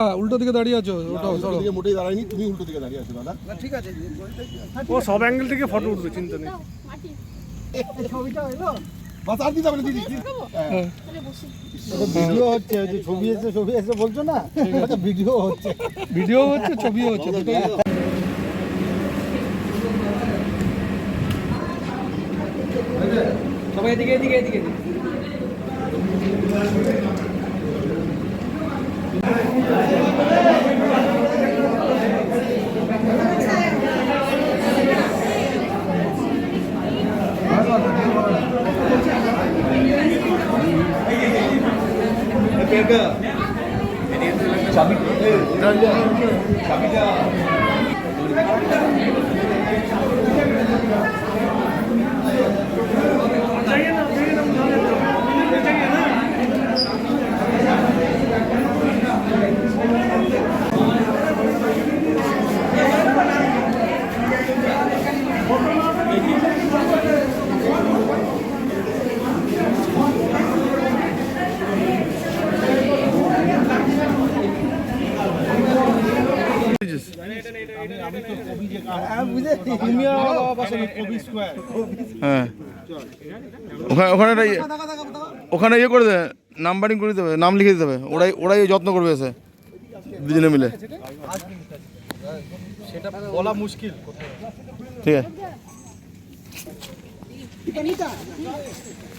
হ্যাঁ, উল্টো দিকে দাঁড়িয়ে আছো ওটাও উল্টো দিকে মোটেই দাঁড়ায়নি তুমি উল্টো দিকে দাঁড়িয়ে আছো দাদা। ও সব অ্যাঙ্গেল থেকে ফটো উঠবে চিন্তা নেই। বাস আর দিতে হবে দিদি? হ্যাঁ। ভিডিও হচ্ছে যে ছবি এসে ছবি এসে বলছো না? ওটা ভিডিও হচ্ছে। ভিডিও হচ্ছে ছবিও হচ্ছে। সবাই এদিকে এদিকে এদিকে। এদিকে। তুমি আর আমার বাবা পাশে কবি স্কোয়ার হ্যাঁ। ওখানে ওখানে ইয়ে- ওখানে ইয়ে করে দেবে নাম্বারিং করে দেবে, নাম লিখে দিতে হবে। ওরাই ওরাই যত্ন করবে এসে, দুজনে মিলে। মুশকিল ঠিক আছে।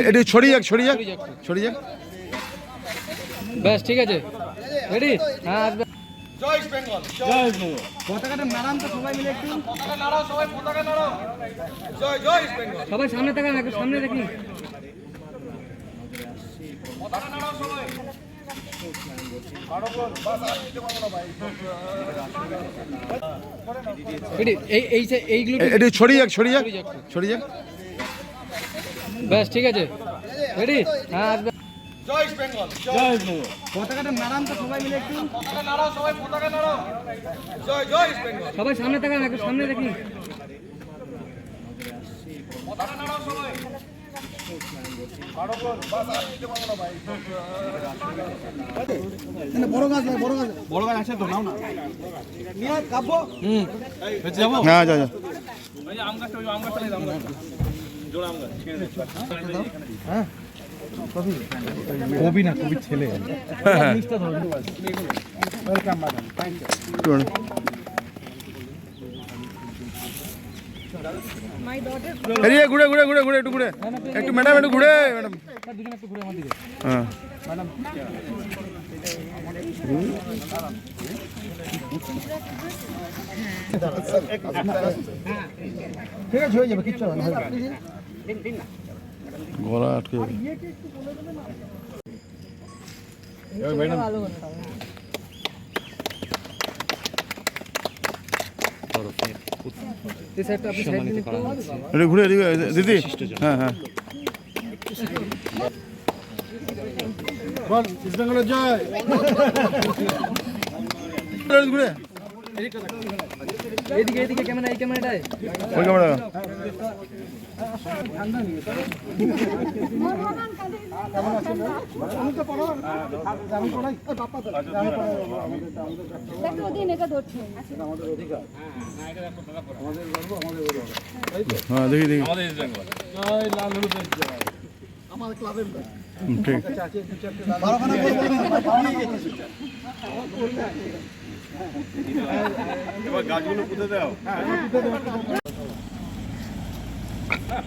এটি ছড়িয়ে যাক ছড়িয়ে যাক ছড়িয়ে যাক। ব্যাস ঠিক আছে। রেডি হ্যাঁ আসবে। পতাকাটা নাড়ান তো সবাই মিলে একটু। সবাই সামনে তাকান একটু সামনে দেখি। এটি এই এই যে- এইগুলো ছড়িয়ে যাক ছড়িয়ে যাক। ছড়িয়ে যাক। ব্যাস ঠিক আছে। রেডি হ্যাঁ আসবে। পতাকাটা নাড়ান তো সবাই মিলে একটু। সবাই সামনে তাকান একটু সামনে দেখি। বড় গাছ নয় বড় গাছ। বড় গাছ আছে তো নাও না। নিয়ে কাব্য। হ্যাঁ যা যা। কবি না কবির ছেলে। হ্যাঁ। ওয়েলকাম ম্যাডাম থ্যাংক ইউ একটু ঘুরে ঘুরে ঘুরে ঘুরে একটু ঘুরে। একটু ম্যাডাম একটু ঘুরে ম্যাডাম। দুজন একটু ঘুরে আমার দিকে। হ্যাঁ। ঠিক আছে হয়ে যাবে কিচ্ছু না। হয়ে যাবে। গলা আটকে ঘুরে দিদি। হ্যাঁ হ্যাঁ। বল ইস্ট বেঙ্গলের জয় ঘুরে। এইদিকে এইদিকে ক্যামেরা এই ক্যামেরাটায়। ওই ক্যামেরা। দেখো ওদিন এটা ধরছে। হ্যাঁ দেখি দেখি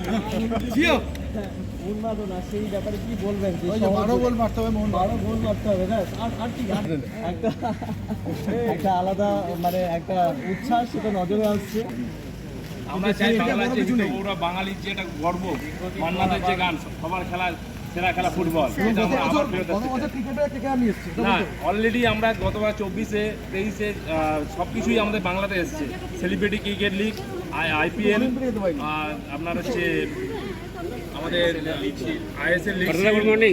হুম, ঠিক সেই ব্যাপারে কি বলবেন? যে ওই যে বারো গোল মারতে হবে বারো গোল মারতে হবে আর আর কি একটা একটা আলাদা মানে একটা উচ্ছ্বাস সেটা নজরে আসছে। আমরা চাই ওরা বাঙালির যে একটা গর্ব মান্নাদের যে গান সবার খেলা সেরা খেলা ফুটবল না অলরেডি আমরা গতবার চব্বিশে তেইশে সব কিছুই আমাদের বাংলাতে এসছে। সেলিব্রিটি ক্রিকেট লিগ আইপিএল আপনার হচ্ছে আমাদের ISL league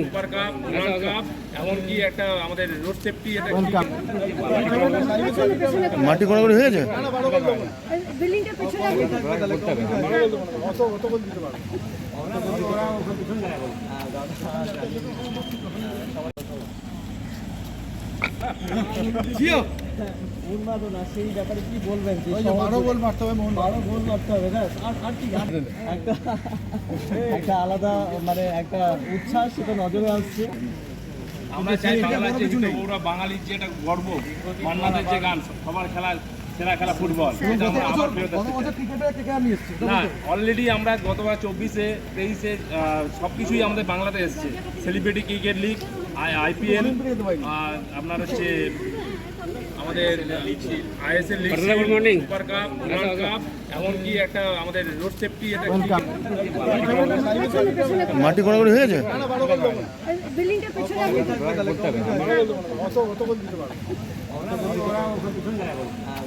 super cup world cup এমনকি একটা আমাদের রোড সেফটি এটা মাটি গড়াগড়ি হয়ে পেছনে উন্মাদনা সেই ব্যাপারে কি বলবেন? যে বারো গোল মারতে হবে বারো গোল মারতে হবে আর আর কি? একটা একটা আলাদা মানে একটা উচ্ছ্বাস সেটা নজরে আসছে। আমরা চাই বাংলার ওরা বাঙালির যে একটা গর্ব মান্নাদের যে গান সবার খেলা সেরা খেলা ফুটবল। না অলরেডি আমরা গতবার চব্বিশে তেইশে সব কিছুই আমাদের বাংলাতে এসছে। সেলিব্রিটি ক্রিকেট লিগ আইপিএল আপনার হচ্ছে আমাদের ISL league super cup world cup এমনকি একটা আমাদের রোড সেফটি এটা মাটি গড়াগড়ি হয়ে গেছে? বিল্ডিংটার পেছনে আপনি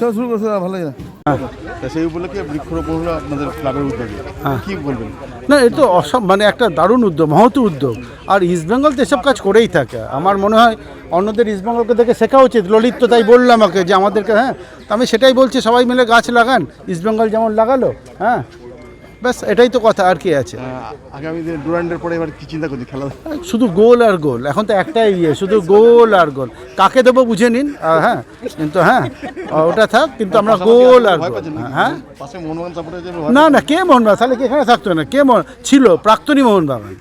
চল শুরু করছে ভালো লাগে না। সেই উপলক্ষে বৃক্ষরোপণ হলো আপনাদের ক্লাবের উদ্যোগে। কি বলবেন? না এ তো অসম মানে একটা দারুণ উদ্যোগ মহৎ উদ্যোগ। আর ইস্টবেঙ্গল তো এসব কাজ করেই থাকে। আমার মনে হয় অন্যদের ইস্টবেঙ্গলকে দেখে শেখা উচিত। ললিত তো তাই বলল আমাকে যে আমাদেরকে হ্যাঁ। তো আমি সেটাই বলছি সবাই মিলে গাছ লাগান। ইস্টবেঙ্গল যেমন লাগালো হ্যাঁ। ব্যাস এটাই তো কথা আর কি আছে? আগামী দিনে ডুরান্ডের পরে এবার কি চিন্তা করছি খেলা? শুধু গোল আর গোল এখন তো একটাই ইয়ে শুধু গোল আর গোল। কাকে দেবো বুঝে নিন হ্যাঁ কিন্তু হ্যাঁ ওটা থাক কিন্তু আমরা গোল আর গোল হ্যাঁ? না না কে মোহনবাগান? তাহলে কি এখানে থাকতো না? কে মোহন ছিল প্রাক্তনী মোহনবাগান।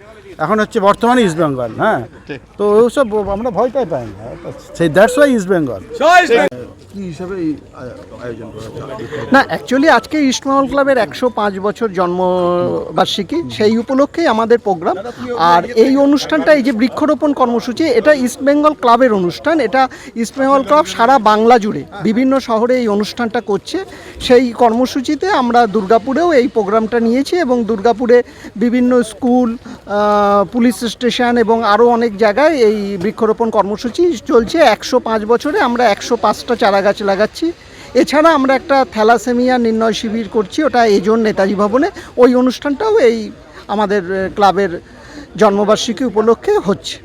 এখন হচ্ছে বর্তমানে ইস্ট বেঙ্গল হ্যাঁ। তো ওসব আমরা ভয়টাই পাই না। সেই দ্যাটস ওয়াই ইস্ট বেঙ্গল কি হিসাবে এই আয়োজন করা হচ্ছে? না অ্যাকচুয়ালি আজকে ইস্টবেঙ্গল ক্লাবের একশো পাঁচ বছর জন্মবার্ষিকী সেই উপলক্ষেই আমাদের প্রোগ্রাম আর এই অনুষ্ঠানটা এই যে বৃক্ষরোপণ কর্মসূচি এটা ইস্টবেঙ্গল ক্লাবের অনুষ্ঠান। এটা ইস্টবেঙ্গল ক্লাব সারা বাংলা জুড়ে বিভিন্ন শহরে এই অনুষ্ঠানটা করছে। সেই কর্মসূচিতে আমরা দুর্গাপুরেও এই প্রোগ্রামটা নিয়েছি এবং দুর্গাপুরে বিভিন্ন স্কুল আহ, পুলিশ স্টেশন এবং আরও অনেক জায়গায় এই বৃক্ষরোপণ কর্মসূচি চলছে। একশো পাঁচ বছরে আমরা একশো পাঁচটা চারা গাছ লাগাচ্ছি। এছাড়া আমরা একটা থ্যালাসেমিয়া নির্ণয় শিবির করছি, ওটা এজন নেতাজি ভবনে। ওই অনুষ্ঠানটাও এই আমাদের ক্লাবের জন্মবার্ষিকী উপলক্ষে হচ্ছে।